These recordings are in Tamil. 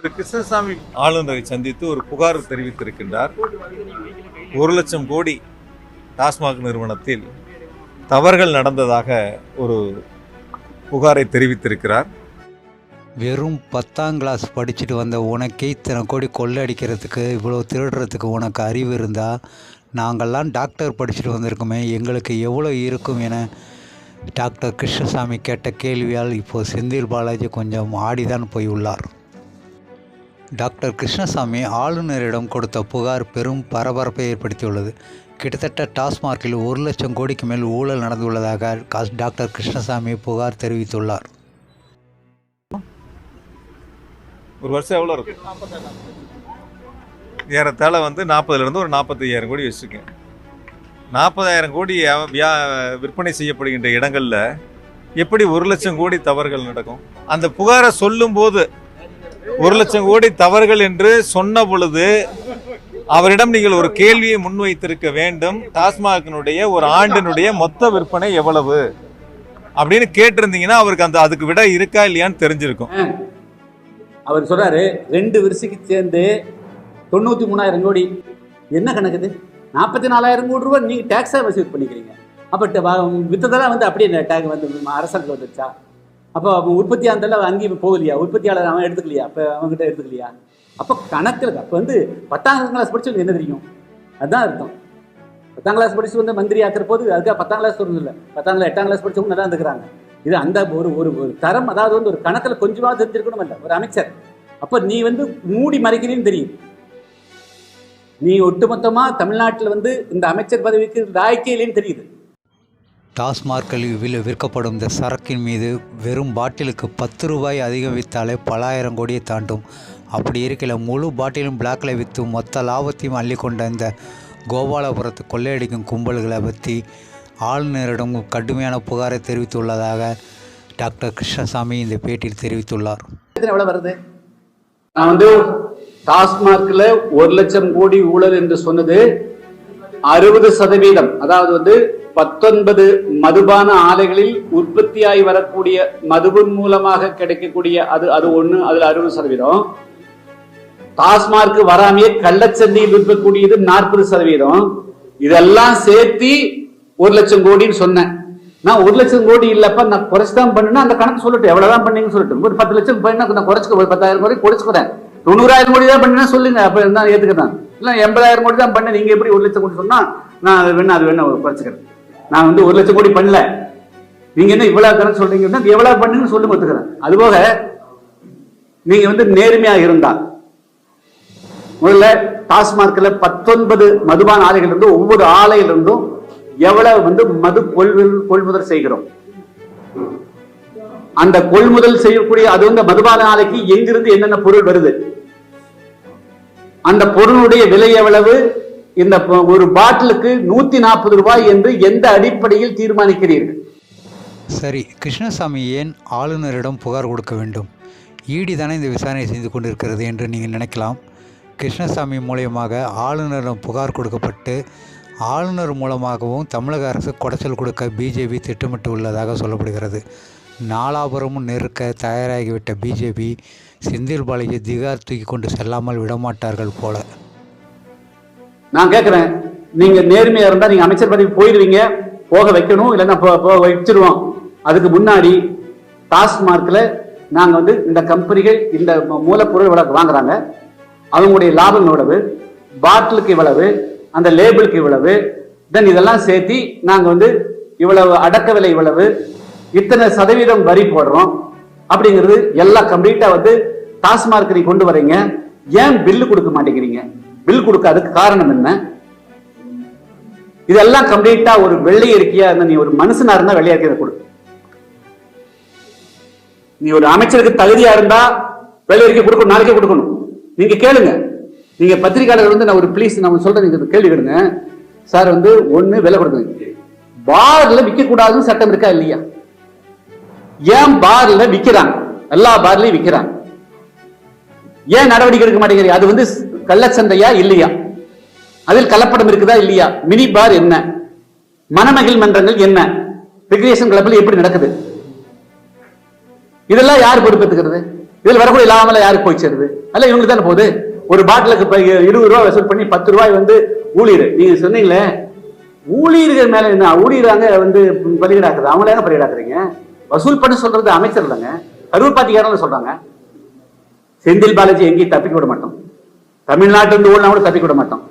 திரு கிருஷ்ணசாமி ஆளுநரை சந்தித்து ஒரு புகார் தெரிவித்திருக்கின்றார். ஒரு லட்சம் கோடி டாஸ்மாக் நிறுவனத்தில் தவறுகள் நடந்ததாக ஒரு புகாரை தெரிவித்திருக்கிறார். வெறும் பத்தாம் கிளாஸ் படிச்சுட்டு வந்த உனக்கே இத்தனை கோடி கொள்ளடிக்கிறதுக்கு இவ்வளோ திருடுறதுக்கு உனக்கு அறிவு இருந்தால் நாங்கள்லாம் டாக்டர் படிச்சுட்டு வந்திருக்கோமே எங்களுக்கு எவ்வளோ இருக்கும் என டாக்டர் கிருஷ்ணசாமி கேட்ட கேள்வியால் இப்போது செந்தில் பாலாஜி கொஞ்சம் ஆடிதான் போய் உள்ளார். டாக்டர் கிருஷ்ணசாமி ஆளுநரிடம் கொடுத்த புகார் பெரும் பரபரப்பை ஏற்படுத்தியுள்ளது. கிட்டத்தட்ட டாஸ்மார்க்கில் ஒரு லட்சம் கோடிக்கு மேல் ஊழல் நடந்துள்ளதாக டாக்டர் கிருஷ்ணசாமி புகார் தெரிவித்துள்ளார். ஒரு வருஷம் எவ்வளோ இருக்கு ஏறத்தாழ வந்து நாற்பதுலேருந்து ஒரு நாற்பத்தையாயிரம் கோடி வச்சுருக்கேன். நாற்பதாயிரம் கோடி வியா விற்பனை செய்யப்படுகின்ற இடங்களில் எப்படி ஒரு லட்சம் கோடி தவறுகள் நடக்கும்? அந்த புகாரை சொல்லும்போது ஒரு லட்சம் கோடி தவறுகள் என்று சொன்ன பொழுது அவரிடம் நீங்கள் ஒரு கேள்வியை முன்வைத்திருக்க வேண்டும். டாஸ்மாகினுடைய ஒரு ஆண்டினுடைய மொத்த விற்பனை எவ்வளவு? அப்படின்னு கேட்டிருந்தீங்கன்னா அவருக்கு அந்த அதுக்கு விட இருக்கா இல்லையான்னு தெரிஞ்சிருக்கும். அவர் சொல்றாரு ரெண்டு வருஷத்துக்கு சேர்ந்து தொண்ணூற்றி மூணாயிரம் கோடி. என்ன கணக்குது நாற்பத்தி நாலாயிரம் கோடி ரூபாய் நீங்க டேக்ஸா வசூல் பண்ணிக்கிறீங்க. அப்ப வித்ததெல்லாம் வந்து அப்படியே டேக் வந்து அரசாங்கம் வந்துருச்சா? அப்போ அவன் இருந்தாலும் அந்த அங்கேயும் போகலையா? உற்பத்தியாளர் அவன் எடுத்துக்கலையா? அப்போ அவங்ககிட்ட எடுத்துக்கலையா? அப்போ கணக்கில் அப்போ வந்து பத்தாம் கிளாஸ் படிச்சவங்க என்ன தெரியும்? அதுதான் அர்த்தம். பத்தாம் கிளாஸ் படிச்சு வந்து மந்திரி ஆக்கிற போது அதுக்காக பத்தாம் கிளாஸ் சொல்லணும் இல்லை. பத்தாம் கிளாஸ் எட்டாம் கிளாஸ் படிச்சவங்க நல்லா இருந்துக்கிறாங்க. இது அந்த ஒரு ஒரு ஒரு தரம் அதாவது வந்து ஒரு கணக்கில் கொஞ்சமாவது தெரிஞ்சிருக்கணும் இல்லை. ஒரு அமைச்சர். அப்போ நீ வந்து மூடி மறைக்கிறீன்னு தெரியும். நீ ஒட்டுமொத்தமா தமிழ்நாட்டில் வந்து இந்த அமைச்சர் பதவிக்கு லாய்க்கே இல்லைன்னு தெரியுது. டாஸ்மார்க்கில் வில் விற்கப்படும் இந்த சரக்கின் மீது வெறும் பாட்டிலுக்கு பத்து ரூபாய் அதிகம் விற்றாலே பலாயிரம் கோடியை தாண்டும். அப்படி இருக்கல முழு பாட்டிலும் பிளாக்ல விற்று மொத்த லாபத்தையும் அள்ளிக்கொண்ட இந்த கோபாலபுரத்து கொள்ளையடிக்கும் கும்பல்களை பற்றி ஆளுநரிடம் கடுமையான புகாரை தெரிவித்துள்ளதாக டாக்டர் கிருஷ்ணசாமி இந்த பேட்டியில் தெரிவித்துள்ளார். வருது? நான் வந்து டாஸ்மார்க்கில் ஒரு லட்சம் கோடி ஊழல் என்று சொன்னது அறுபது சதவீதம் அதாவது வந்து பத்தொன்பது மதுபான ஆலைகளில் உற்பத்தியாகி வரக்கூடிய மதுவின் மூலமாக கிடைக்கக்கூடிய அது அது ஒண்ணு அதுல அறுபது சதவீதம். டாஸ்மார்க் வராமையே கள்ளச்சந்தையில் விற்கக்கூடியது நாற்பது சதவீதம். இதெல்லாம் சேர்த்து ஒரு லட்சம் கோடின்னு சொன்னேன். நான் ஒரு லட்சம் கோடி இல்லப்ப நான் குறைச்சுதான் பண்ணுனா அந்த கணக்கு சொல்லட்டும். எவ்வளவுதான் பண்ணீங்கன்னு சொல்லட்டும். ஒரு பத்து லட்சம் பண்ணா நான் குறைச்சுக்க ஒரு பத்தாயிரம் கோடி குறைச்சுக்கிறேன். தொண்ணூறாயிரம் கோடி தான் பண்ணினா சொல்லுங்க அப்ப நான் ஏத்துக்கிறேன். இல்லை எண்பதாயிரம் கோடி தான் பண்ண நீங்க எப்படி ஒரு லட்சம் கோடி சொன்னா நான் அது வேணும் அது வேணும் குறைச்சிக்கிறேன். நான் வந்து ஒரு லட்சம் கோடி பண்ணல. நீங்க என்ன இவ்வளவு கணக்கு சொல்றீங்கன்னா எவ்வளவு பண்ணுங்கன்னு சொல்லி ஒத்துக்கிறேன். அதுபோக நீங்க வந்து நேர்மையாக இருந்தா முதல்ல டாஸ்மார்க்ல பத்தொன்பது மதுபான ஆலைகள் இருந்து ஒவ்வொரு ஆலையில இருந்தும் எவ்வளவு வந்து மது கொள்முதல் கொள்முதல் செய்கிறோம். அந்த கொள்முதல் செய்யக்கூடிய அது வந்து மதுபான ஆலைக்கு எங்கிருந்து என்னென்ன பொருள் வருது? அந்த பொருளுடைய விலை எவ்வளவு? இந்த ஒரு பாட்டிலுக்கு நூத்தி நாற்பது ரூபாய் என்று எந்த அடிப்படையில் தீர்மானிக்கிறீர்கள்? சரி கிருஷ்ணசாமி ஏன் ஆளுநரிடம் புகார் கொடுக்க வேண்டும்? ஈடி தானே இந்த விசாரணை செய்து கொண்டிருக்கிறது என்று நீங்கள் நினைக்கலாம். கிருஷ்ணசாமி மூலியமாக ஆளுநரிடம் புகார் கொடுக்கப்பட்டு ஆளுநர் மூலமாகவும் தமிழக அரசு குடைச்சல் கொடுக்க பிஜேபி திட்டமிட்டு உள்ளதாக சொல்லப்படுகிறது. நாலாபுரமும் நெருக்க தயாராகிவிட்ட பிஜேபி செந்தில் பாலாஜி திகார் தூக்கி கொண்டு செல்லாமல் விடமாட்டார்கள் போல. நான் கேட்குறேன் நீங்க நேர்மையா இருந்தா நீங்க அமைச்சர் பதவி போயிடுவீங்க. போக வைக்கணும். இல்லைன்னா போ- போக வச்சிருவோம். அதுக்கு முன்னாடி டாஸ்மார்க்ல நாங்க வந்து இந்த கம்பெனிகள் இந்த மூலப்பொருள் இவ்வளவு வாங்குறாங்க. அவங்களுடைய லாபம் இவ்வளவு பாட்டிலுக்கு இவ்வளவு அந்த லேபிளுக்கு இவ்வளவு தென் இதெல்லாம் சேர்த்து நாங்க வந்து இவ்வளவு அடக்க விலை இவ்வளவு இத்தனை சதவீதம் வரி போடுறோம் அப்படிங்கிறது எல்லாம் கம்ப்ளீட்டா வந்து டாஸ்மார்க் நீ கொண்டு வரீங்க. ஏன் பில்லு கொடுக்க மாட்டேங்கிறீங்க? பில் கொடுக்காததுக்கு காரணம் என்ன? இதெல்லாம் கம்ப்ளீட்டா ஒரு வெள்ளை இருக்கியா இருந்தா நீ ஒரு மனுஷனா இருந்தா வெள்ளையா இருக்கிறத கொடு. நீ ஒரு அமைச்சருக்கு தகுதியா இருந்தா வெள்ளை அறிக்கை கொடுக்கணும் நாளைக்கே கொடுக்கணும். நீங்க கேளுங்க. நீங்க பத்திரிகையாளர் வந்து நான் ஒரு ப்ளீஸ் நான் சொல்றேன் நீங்க கேள்வி கேளுங்க. சார் வந்து ஒண்ணு விலை கொடுக்குங்க பார்ல விற்க கூடாதுன்னு சட்டம் இருக்கா இல்லையா? ஏன் பார்ல விக்கிறாங்க? எல்லா பார்லயும் விக்கிறாங்க. ஏன் நடவடிக்கை எடுக்க மாட்டேங்கிறீங்க? அது வந்து கள்ளச்சந்தையா இல்லையா? அதில் கலப்படம் இருக்குதா இல்லையா? மினி பார் என்ன? மனமகிழ் மன்றங்கள் என்ன? ரெக்ரியேஷன் கிளப்ல எப்படி நடக்குது? இதெல்லாம் யார் பொறுப்பேற்றுக்கிறது இதில் வரக்கூடிய இல்லாமல் யாருக்கு போய் சேருது? அல்ல இவங்களுக்கு தானே போகுது. ஒரு பாட்டிலுக்கு இருபது ரூபாய் வசூல் பண்ணி பத்து ரூபாய் வந்து ஊழியர். நீங்க சொன்னீங்களே ஊழியர்கள் மேல என்ன? ஊழியராங்க வந்து பலிகடாக்குது அவங்களே ஏங்க வசூல் பண்ண சொல்றது அமைச்சர் இல்லைங்க கரூர் பாத்திக்காரங்க சொல்றாங்க செந்தில் பாலாஜி எங்கேயும் தப்பிக்க விட மாட்டோம் தமிழ்நாட்டிலிருந்து ஊழல் கூட தப்பிக்க விட மாட்டோம்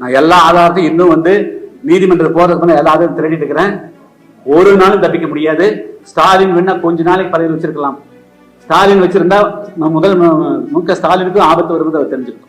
நான் எல்லா ஆதாரத்தையும் இன்னும் வந்து நீதிமன்றம் போறதுக்கு எல்லா ஆதாரத்தையும் திரட்டிட்டு இருக்கிறேன் ஒரு நாளும் தப்பிக்க முடியாது ஸ்டாலின் வேணா கொஞ்ச நாளைக்கு பதவியில் வச்சிருக்கலாம் ஸ்டாலின் வச்சிருந்தா முதல் மு க ஸ்டாலினுக்கும் ஆபத்து வருவது அவர் தெரிஞ்சுக்கணும்